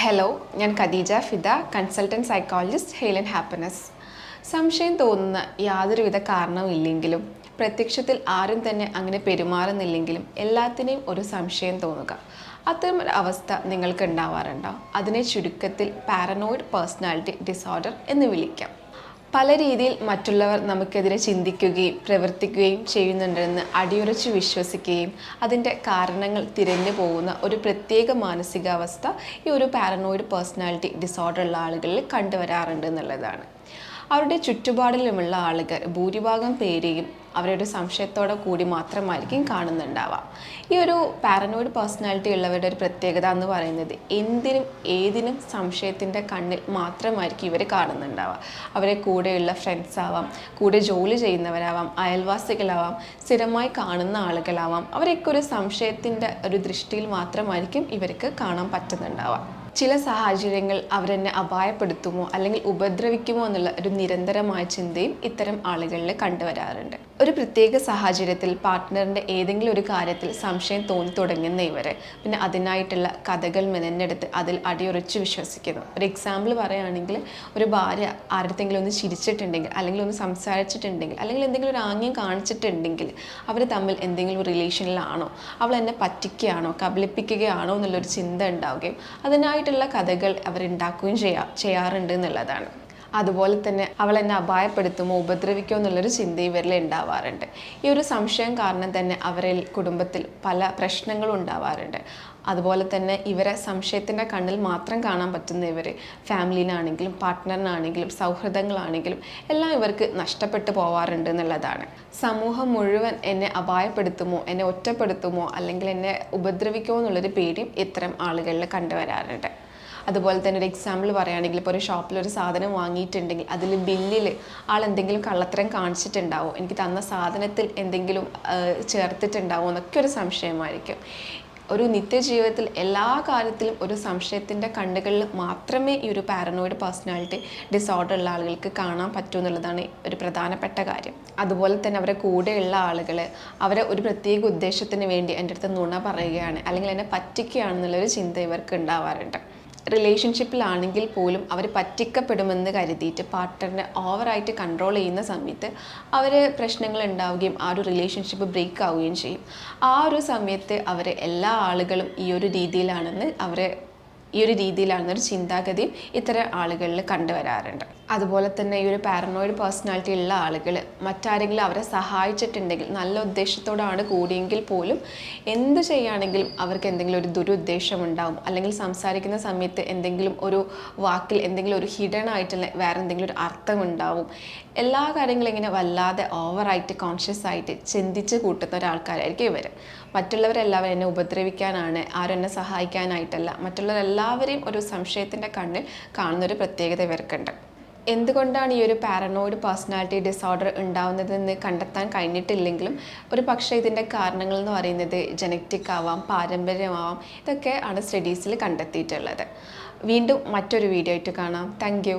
Hello ഞാൻ Khadeeja Fida consultant psychologist heal and happiness സംശയം തോന്നുന്ന യാതൊരുവിധ കാരണവും ഇല്ലെങ്കിലും പ്രത്യക്ഷത്തിൽ ആരും തന്നെ അങ്ങനെ പെരുമാറുന്നില്ലെങ്കിലും എല്ലാത്തിനെയും ഒരു സംശയം തോന്നുക. അത്തരം ഒരു അവസ്ഥ നിങ്ങൾക്ക് ഉണ്ടാവാറുണ്ടോ അതിനെ ചുരുക്കത്തിൽ പാരനോയിഡ് പേഴ്സണാലിറ്റി ഡിസോർഡർ എന്ന് വിളിക്കാം. പല രീതിയിൽ മറ്റുള്ളവർ നമുക്കെതിരെ ചിന്തിക്കുകയും പ്രവർത്തിക്കുകയും ചെയ്യുന്നുണ്ടെന്ന് അടിയുറച്ച് വിശ്വസിക്കുകയും അതിന്റെ കാരണങ്ങൾ തിരഞ്ഞു പോകുന്ന ഒരു പ്രത്യേക മാനസികാവസ്ഥ ഈ ഒരു പാരനോയിഡ് പേഴ്സണാലിറ്റി ഡിസോർഡർ ഉള്ള ആളുകളിൽ കണ്ടുവരാറുണ്ട് എന്നുള്ളതാണ്. അവരുടെ ചുറ്റുപാടിലുമുള്ള ആളുകൾ ഭൂരിഭാഗം പേരെയും അവരുടെ സംശയത്തോടെ കൂടി മാത്രമായിരിക്കും കാണുന്നുണ്ടാവുക ഈ ഒരു പാരനോയിഡ് പേഴ്സണാലിറ്റി ഉള്ളവരുടെ ഒരു പ്രത്യേകത എന്ന് പറയുന്നത് എന്തിനും ഏതിനും സംശയത്തിന്റെ കണ്ണിൽ മാത്രമായിരിക്കും ഇവർ കാണുന്നുണ്ടാവുക അവരെ കൂടെയുള്ള ഫ്രണ്ട്സ് ആവാം കൂടെ ജോലി ചെയ്യുന്നവരാവാം അയൽവാസികളാവാം സ്ഥിരമായി കാണുന്ന ആളുകളാവാം. അവരൊക്കെ ഒരു സംശയത്തിന്റെ ഒരു ദൃഷ്ടിയിൽ മാത്രമായിരിക്കും ഇവർക്ക് കാണാൻ പറ്റുന്നുണ്ടാവുക ചില സാഹചര്യങ്ങൾ അവരെന്നെ അപായപ്പെടുത്തുമോ അല്ലെങ്കിൽ ഉപദ്രവിക്കുമോ എന്നുള്ള ഒരു നിരന്തരമായ ചിന്തയും ഇത്തരം ആളുകളിൽ കണ്ടുവരാറുണ്ട്. ഒരു പ്രത്യേക സാഹചര്യത്തിൽ പാർട്ട്ണറിന്റെ ഏതെങ്കിലും ഒരു കാര്യത്തിൽ സംശയം തോന്നി തുടങ്ങുന്ന ഇവരെ പിന്നെ അതിനായിട്ടുള്ള കഥകൾ മെനഞ്ഞെടുത്ത് അതിൽ അടിയുറച്ച് വിശ്വസിക്കുന്നു. ഒരു എക്സാമ്പിൾ പറയുകയാണെങ്കിൽ ഒരു ഭാര്യ ആരുടെങ്കിലും ഒന്ന് ചിരിച്ചിട്ടുണ്ടെങ്കിൽ അല്ലെങ്കിൽ ഒന്ന് സംസാരിച്ചിട്ടുണ്ടെങ്കിൽ അല്ലെങ്കിൽ എന്തെങ്കിലും ഒരു ആംഗ്യം കാണിച്ചിട്ടുണ്ടെങ്കിൽ അവർ തമ്മിൽ എന്തെങ്കിലും റിലേഷനിലാണോ അവൾ എന്നെ പറ്റിക്കുകയാണോ? കബളിപ്പിക്കുകയാണോ? എന്നുള്ളൊരു ചിന്ത ഉണ്ടാവുകയും അതിനായിട്ടുള്ള കഥകൾ അവരുണ്ടാക്കുകയും ചെയ്യാ ചെയ്യാറുണ്ട് എന്നുള്ളതാണ്. അതുപോലെ തന്നെ അവൾ എന്നെ അപായപ്പെടുത്തുമോ ഉപദ്രവിക്കുമോ എന്നുള്ളൊരു ചിന്ത ഇവരിൽ ഉണ്ടാവാറുണ്ട്. ഈ ഒരു സംശയം കാരണം തന്നെ അവരിൽ കുടുംബത്തിൽ പല പ്രശ്നങ്ങളും ഉണ്ടാവാറുണ്ട്. അതുപോലെ തന്നെ ഇവരെ സംശയത്തിന്റെ കണ്ണിൽ മാത്രം കാണാൻ പറ്റുന്ന ഇവർ ഫാമിലിയിലാണെങ്കിലും പാർട്ട്ണറിനാണെങ്കിലും സൗഹൃദങ്ങളാണെങ്കിലും എല്ലാം ഇവർക്ക് നഷ്ടപ്പെട്ടു പോവാറുണ്ട് എന്നുള്ളതാണ്. സമൂഹം മുഴുവൻ എന്നെ അപായപ്പെടുത്തുമോ എന്നെ ഒറ്റപ്പെടുത്തുമോ അല്ലെങ്കിൽ എന്നെ ഉപദ്രവിക്കുമോ എന്നുള്ളൊരു പേടിയും ഇത്തരം ആളുകളിൽ കണ്ടുവരാറുണ്ട് അതുപോലെ തന്നെ ഒരു എക്സാമ്പിൾ പറയുകയാണെങ്കിൽ ഇപ്പോൾ ഒരു ഷോപ്പിൽ ഒരു സാധനം വാങ്ങിയിട്ടുണ്ടെങ്കിൽ അതിൽ ബില്ലിൽ ആൾ എന്തെങ്കിലും കള്ളത്തരം കാണിച്ചിട്ടുണ്ടാവോ? എനിക്ക് തന്ന സാധനത്തിൽ എന്തെങ്കിലും ചേർത്തിട്ടുണ്ടാവോ എന്നൊക്കെ ഒരു സംശയമായിരിക്കും. ഒരു നിത്യജീവിതത്തിൽ എല്ലാ കാര്യത്തിലും ഒരു സംശയത്തിന്റെ കണ്ണുകളിൽ മാത്രമേ ഈ ഒരു പാരനോയിഡ് പേഴ്സണാലിറ്റി ഡിസോർഡർ ഉള്ള ആളുകൾക്ക് കാണാൻ പറ്റൂ എന്നുള്ളതാണ് ഒരു പ്രധാനപ്പെട്ട കാര്യം. അതുപോലെ തന്നെ അവരെ കൂടെയുള്ള ആളുകൾ അവരെ ഒരു പ്രത്യേക ഉദ്ദേശത്തിന് വേണ്ടി എന്റെ അടുത്ത് നുണ പറയുകയാണ് അല്ലെങ്കിൽ എന്നെ പറ്റിക്കുകയാണെന്നുള്ളൊരു ചിന്ത ഇവർക്ക് ഉണ്ടാവാറുണ്ട്. റിലേഷൻഷിപ്പിലാണെങ്കിൽ പോലും അവർ പറ്റിക്കപ്പെടുമെന്ന് കരുതിയിട്ട് പാർട്ട്ണറിനെ ഓവറായിട്ട് കൺട്രോൾ ചെയ്യുന്ന സമയത്ത് അവർ പ്രശ്നങ്ങൾ ഉണ്ടാവുകയും ആ ഒരു റിലേഷൻഷിപ്പ് ബ്രേക്ക് ആവുകയും ചെയ്യും. ആ ഒരു സമയത്ത് അവർ എല്ലാ ആളുകളും ഈ ഒരു രീതിയിലാണെന്ന് അവരെ ഈ ഒരു രീതിയിലാണെന്നൊരു ചിന്താഗതിയും ഇത്തരം ആളുകളിൽ കണ്ടുവരാറുണ്ട്. അതുപോലെ തന്നെ ഈ ഒരു പാരനോയിഡ് പേഴ്സണാലിറ്റി ഉള്ള ആളുകൾ മറ്റാരെങ്കിലും അവരെ സഹായിച്ചിട്ടുണ്ടെങ്കിൽ നല്ല ഉദ്ദേശത്തോടാണ് കൂടിയെങ്കിൽ പോലും എന്ത് ചെയ്യുകയാണെങ്കിലും അവർക്ക് എന്തെങ്കിലും ഒരു ദുരുദ്ദേശം ഉണ്ടാവും. അല്ലെങ്കിൽ സംസാരിക്കുന്ന സമയത്ത് എന്തെങ്കിലും ഒരു വാക്കിൽ എന്തെങ്കിലും ഒരു ഹിഡൻ ആയിട്ടുള്ള വേറെ എന്തെങ്കിലും ഒരു അർത്ഥം ഉണ്ടാവും. എല്ലാ കാര്യങ്ങളും ഇങ്ങനെ വല്ലാതെ ഓവറായിട്ട് കോൺഷ്യസ് ആയിട്ട് ചിന്തിച്ച് കൂട്ടുന്ന ഒരാൾക്കാരായിരിക്കും ഇവർ മറ്റുള്ളവരെല്ലാവരും എന്നെ ഉപദ്രവിക്കാനാണ് ആരും എന്നെ സഹായിക്കാനായിട്ടല്ല. മറ്റുള്ളവരെല്ലാവരെയും ഒരു സംശയത്തിന്റെ കണ്ണിൽ കാണുന്നൊരു പ്രത്യേകത ഇവർക്കുണ്ട്. എന്തുകൊണ്ടാണ് ഈ ഒരു പാരനോയിഡ് പേഴ്സണാലിറ്റി ഡിസോർഡർ ഉണ്ടാവുന്നതെന്ന് കണ്ടെത്താൻ കഴിഞ്ഞിട്ടില്ലെങ്കിലും ഒരു പക്ഷേ ഇതിന്റെ കാരണങ്ങൾ എന്ന് പറയുന്നത് ജനറ്റിക് ആവാം പാരമ്പര്യമാവാം ഇതൊക്കെ ആണ് സ്റ്റഡീസിൽ കണ്ടെത്തിയിട്ടുള്ളത്. വീണ്ടും മറ്റൊരു വീഡിയോ ആയിട്ട് കാണാം. താങ്ക്